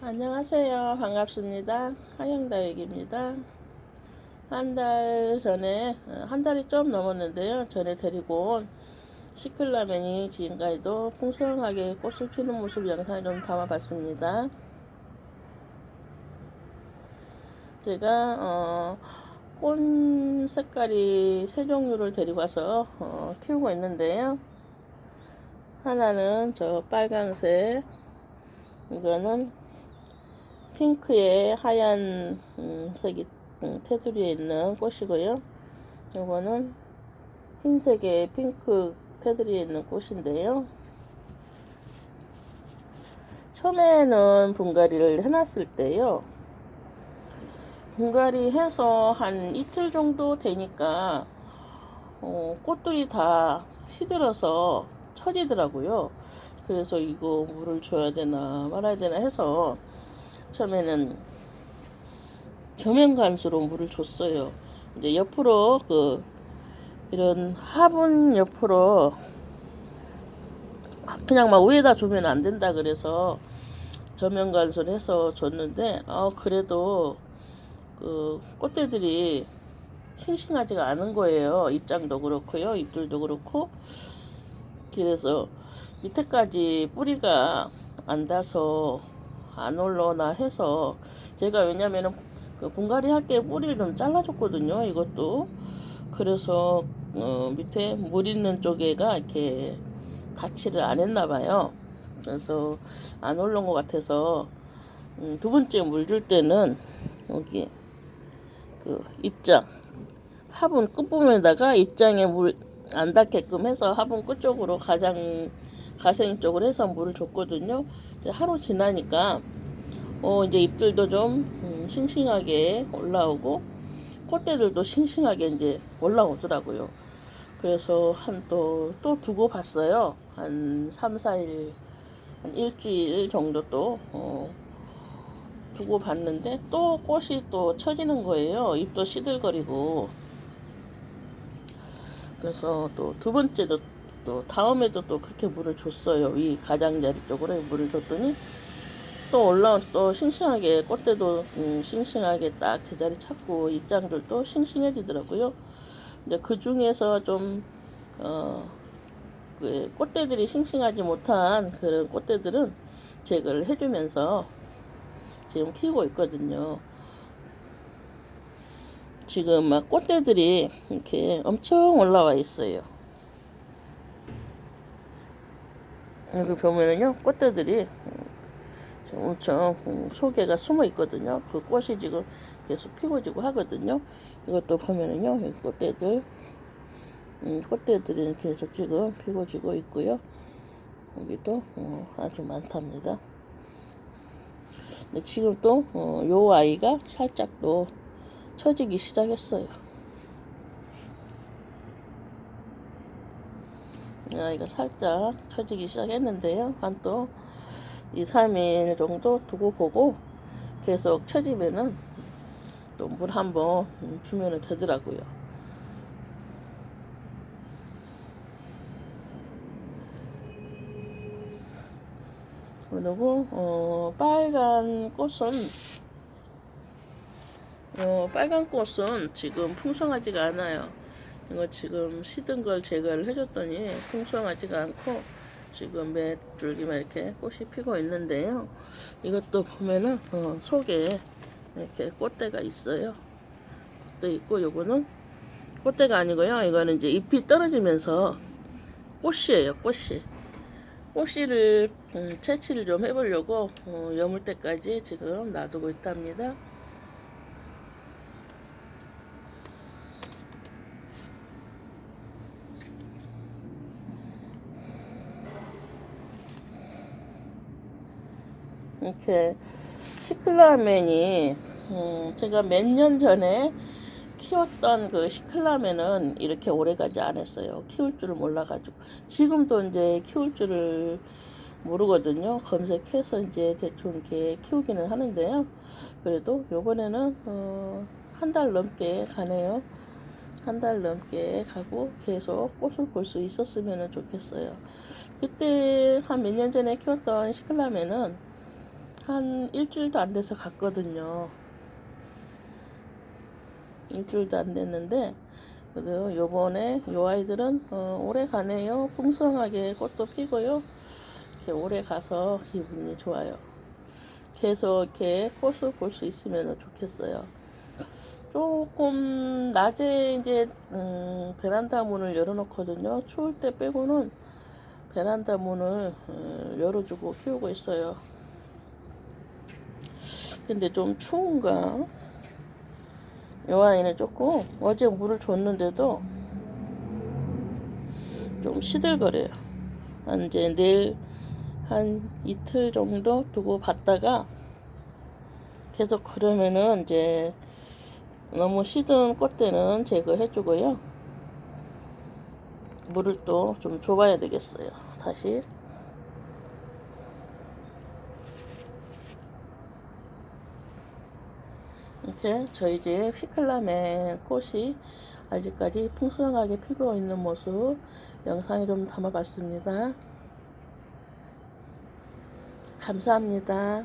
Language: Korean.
안녕하세요. 반갑습니다. 하영다육입니다. 한 달 전에, 어, 한 달이 좀 넘었는데요. 전에 데리고 온 시클라멘이 지금까지도 풍성하게 꽃을 피는 모습 영상을 좀 담아봤습니다. 제가, 어, 꽃 색깔이 세 종류를 데리고 와서, 어, 키우고 있는데요. 하나는 저 빨강색, 이거는 핑크에 하얀 음, 색이 음, 테두리에 있는 꽃이고요. 이거는 흰색의 핑크 테두리에 있는 꽃인데요. 처음에는 분갈이를 해놨을 때요. 분갈이 해서 한 이틀 정도 되니까 어, 꽃들이 다 시들어서 처지더라고요. 그래서 이거 물을 줘야 되나 말아야 되나 해서 처음에는 저면간수로 물을 줬어요. 이제 옆으로 그 이런 화분 옆으로 그냥 막 위에다 주면 안 된다 그래서 저면간수를 해서 줬는데 어 그래도 그 꽃대들이 싱싱하지가 않은 거예요. 입장도 그렇고요. 잎들도 그렇고 그래서 밑에까지 뿌리가 안 닿아서 안 올라오나 해서 제가 왜냐면은 그 분갈이 할 때 뿌리를 좀 잘라줬거든요. 이것도 그래서 어 밑에 물 있는 쪽에가 이렇게 닿지를 안 했나 봐요. 그래서 안 올라온 것 같아서 음, 두 번째 물 줄 때는 여기 그 입장 화분 끝부분에다가 입장에 물 안 닿게끔 해서 화분 끝쪽으로 가장 가생이 쪽으로 해서 물을 줬거든요. 하루 지나니까 어 이제 잎들도 좀 음, 싱싱하게 올라오고 꽃대들도 싱싱하게 이제 올라오더라고요. 그래서 한 또 또 두고 봤어요. 한 3, 4일 한 일주일 정도 또 어, 두고 봤는데 또 꽃이 또 처지는 거예요. 잎도 시들거리고. 그래서 또 두 번째도 또 다음에도 또 그렇게 물을 줬어요. 이 가장자리 쪽으로 물을 줬더니 또 올라온 또 싱싱하게 꽃대도 음, 싱싱하게 딱 제자리 찾고 입장들도 싱싱해지더라고요. 이제 그 중에서 좀 어, 그 꽃대들이 싱싱하지 못한 그런 꽃대들은 제거를 해주면서 지금 키우고 있거든요. 지금 막 꽃대들이 이렇게 엄청 올라와 있어요. 여기 보면은요, 꽃대들이 지금 엄청 속에가 숨어 있거든요. 그 꽃이 지금 계속 피고 지고 하거든요. 이것도 보면은요, 이 꽃대들, 음, 꽃대들이 계속 지금 피고 지고 있고요. 여기도 어, 아주 많답니다. 근데 지금 또, 어, 요 아이가 살짝 또 처지기 시작했어요. 이 아이가 살짝 처지기 시작했는데요. 한 또 2, 3일 정도 두고 보고 계속 처지면은 또 물 한번 주면은 되더라고요. 그리고 어, 빨간 꽃은 어, 빨간 꽃은 지금 풍성하지가 않아요. 이거 지금 시든 걸 제거를 해줬더니 풍성하지가 않고 지금 몇 줄기만 이렇게 꽃이 피고 있는데요. 이것도 보면은 어, 속에 이렇게 꽃대가 있어요. 꽃대 있고 요거는 꽃대가 아니고요. 이거는 이제 잎이 떨어지면서 꽃이에요. 꽃이. 꽃씨를 음, 채취를 좀 해보려고 어, 여물 때까지 지금 놔두고 있답니다. 이렇게 시클라멘이 음, 제가 몇 년 전에 키웠던 그 시클라멘은 이렇게 오래 가지 않았어요. 키울 줄을 몰라가지고 지금도 이제 키울 줄을 모르거든요. 검색해서 이제 대충 이렇게 키우기는 하는데요. 그래도 요번에는 어, 한 달 넘게 가네요. 한 달 넘게 가고 계속 꽃을 볼 수 있었으면 좋겠어요. 그때 한 몇 년 전에 키웠던 시클라멘은 한 일주일도 안 돼서 갔거든요. 일주일도 안 됐는데 그래도 요번에 요 아이들은 어, 오래 가네요. 풍성하게 꽃도 피고요. 이렇게 오래 가서 기분이 좋아요. 계속 이렇게 꽃을 볼 수 있으면 좋겠어요. 조금 낮에 이제 음, 베란다 문을 열어놓거든요. 추울 때 빼고는 베란다 문을 어, 열어주고 키우고 있어요. 근데 좀 추운가? 요 아이는 조금 어제 물을 줬는데도 좀 시들거려요. 한 이제 내일 한 이틀 정도 두고 봤다가 계속 그러면은 이제 너무 시든 꽃대는 제거해주고요. 물을 또 좀 줘봐야 되겠어요. 다시. 이렇게 저희 집 휘클라멘 꽃이 아직까지 풍성하게 피고 있는 모습 영상에 좀 담아봤습니다. 감사합니다.